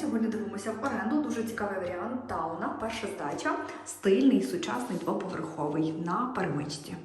Сьогодні дивимося в оренду. Дуже цікавий варіант тауна. Перша здача, стильний, сучасний, двоповерховий на перемичці.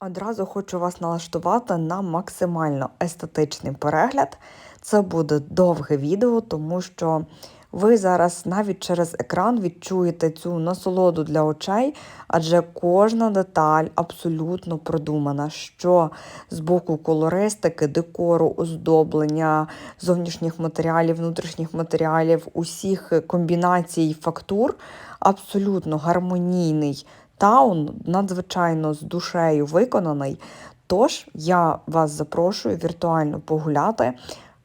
Одразу хочу вас налаштувати на максимально естетичний перегляд. Це буде довге відео, тому що ви зараз навіть через екран відчуєте цю насолоду для очей, адже кожна деталь абсолютно продумана, що з боку колористики, декору, оздоблення, зовнішніх матеріалів, внутрішніх матеріалів, усіх комбінацій фактур абсолютно гармонійний таун, надзвичайно з душею виконаний. Тож я вас запрошую віртуально погуляти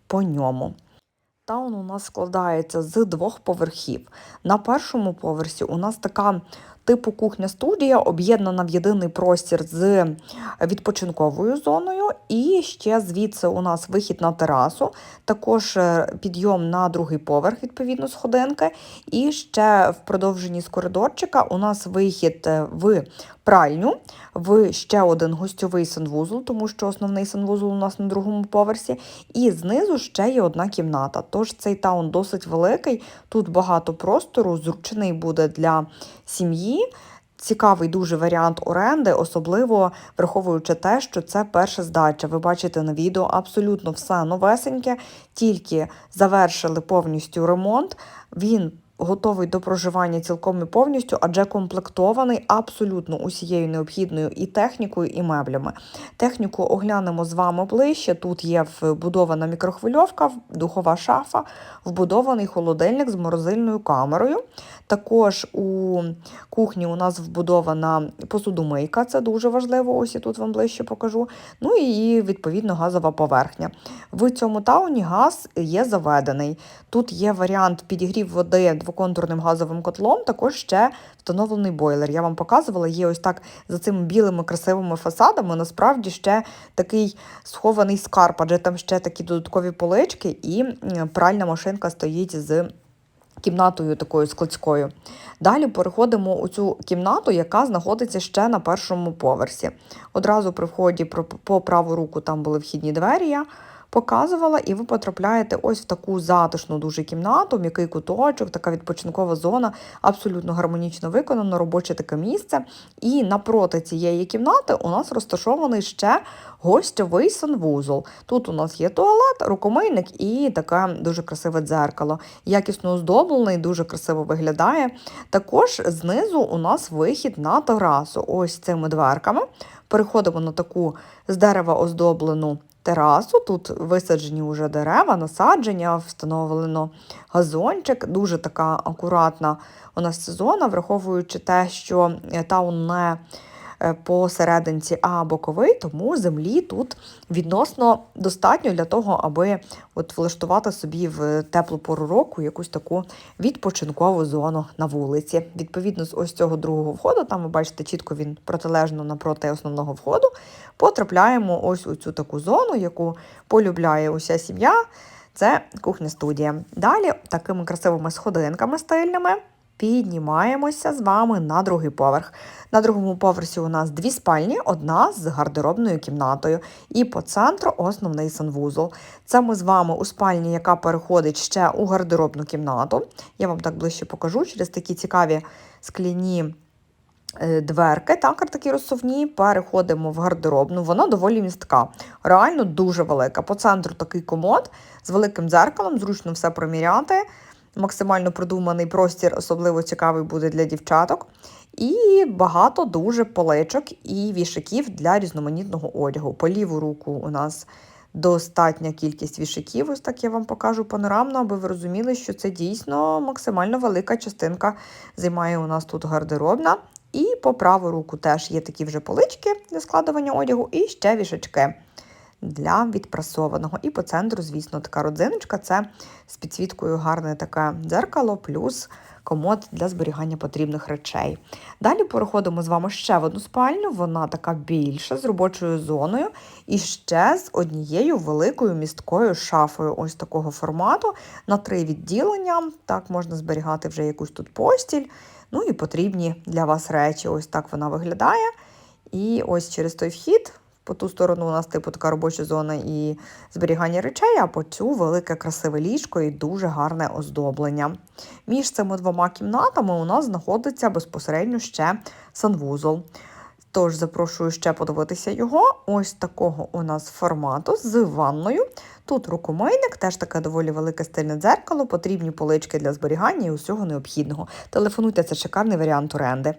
по ньому. Таун у нас складається з двох поверхів. На першому поверсі у нас така типу кухня-студія, об'єднана в єдиний простір з відпочинковою зоною. І ще звідси у нас вихід на терасу, також е, підйом на другий поверх, відповідно, сходинки. І ще в продовженні з коридорчика у нас вихід е, в пральню, в ще один гостьовий санвузол, тому що основний санвузол у нас на другому поверсі. І знизу ще є одна кімната. Тож цей таун досить великий, тут багато простору, зручний буде для сім'ї. Цікавий дуже варіант оренди, особливо враховуючи те, що це перша здача. Ви бачите на відео абсолютно все новесеньке, тільки завершили повністю ремонт. Він готовий до проживання цілком і повністю, адже комплектований абсолютно усією необхідною і технікою, і меблями. Техніку оглянемо з вами ближче. Тут є вбудована мікрохвильовка, духова шафа, вбудований холодильник з морозильною камерою. Також у кухні у нас вбудована посудомийка, це дуже важливо. Ось я тут вам ближче покажу. Ну і відповідно газова поверхня. В цьому тауні газ є заведений. Тут є варіант підігрів води двоконтурним газовим котлом, також ще встановлений бойлер. Я вам показувала, є ось так за цими білими красивими фасадами. Насправді ще такий схований скарб, адже там ще такі додаткові полички, і пральна машинка стоїть з кімнатою такою складською. Далі переходимо у цю кімнату, яка знаходиться ще на першому поверсі. Одразу при вході по праву руку там були вхідні двері. Показувала, і ви потрапляєте ось в таку затишну дуже кімнату, м'який куточок, така відпочинкова зона, абсолютно гармонічно виконано, робоче таке місце. І напроти цієї кімнати у нас розташований ще гостьовий санвузол. Тут у нас є туалет, рукомийник і таке дуже красиве дзеркало. Якісно оздоблений, дуже красиво виглядає. Також знизу у нас вихід на терасу. Ось цими дверками. Переходимо на таку з дерева оздоблену терасу. Тут висаджені вже дерева, насадження, встановлено газончик. Дуже така акуратна у нас сезона, враховуючи те, що е, таун не посерединці, а боковий, тому землі тут відносно достатньо для того, аби от влаштувати собі в теплу пору року якусь таку відпочинкову зону на вулиці. Відповідно, з ось цього другого входу, там ви бачите, чітко він протилежно напроти основного входу, потрапляємо ось у цю таку зону, яку полюбляє уся сім'я. Це кухня-студія. Далі такими красивими сходинками стильними піднімаємося з вами на другий поверх. На другому поверсі у нас дві спальні, одна з гардеробною кімнатою, і по центру основний санвузол. Це ми з вами у спальні, яка переходить ще у гардеробну кімнату. Я вам так ближче покажу через такі цікаві скляні. е, Дверки, так, такі розсувні, переходимо в гардеробну. Вона доволі містка, реально дуже велика. По центру такий комод з великим дзеркалом, зручно все проміряти. Максимально продуманий простір, особливо цікавий буде для дівчаток. І багато дуже поличок і вішаків для різноманітного одягу. По ліву руку у нас достатня кількість вішаків. Ось так я вам покажу панорамно, аби ви розуміли, що це дійсно максимально велика частинка займає у нас тут гардеробна. І по праву руку теж є такі вже полички для складування одягу, і ще вішачки для відпрасованого. І по центру, звісно, така родзиночка це з підсвіткою гарне таке дзеркало, плюс комод для зберігання потрібних речей. Далі переходимо з вами ще в одну спальню, вона така більша, з робочою зоною, і ще з однією великою місткою шафою ось такого формату на три відділення. Так можна зберігати вже якусь тут постіль. Ну і потрібні для вас речі. Ось так вона виглядає. І ось через той вхід По ту сторону у нас типу така робоча зона і зберігання речей, а по цю велике красиве ліжко і дуже гарне оздоблення. Між цими двома кімнатами у нас знаходиться безпосередньо ще санвузол. Тож запрошую ще подивитися його. Ось такого у нас формату з ванною. Тут рукомийник, теж таке доволі велике стильне дзеркало, потрібні полички для зберігання і усього необхідного. Телефонуйте, це шикарний варіант оренди.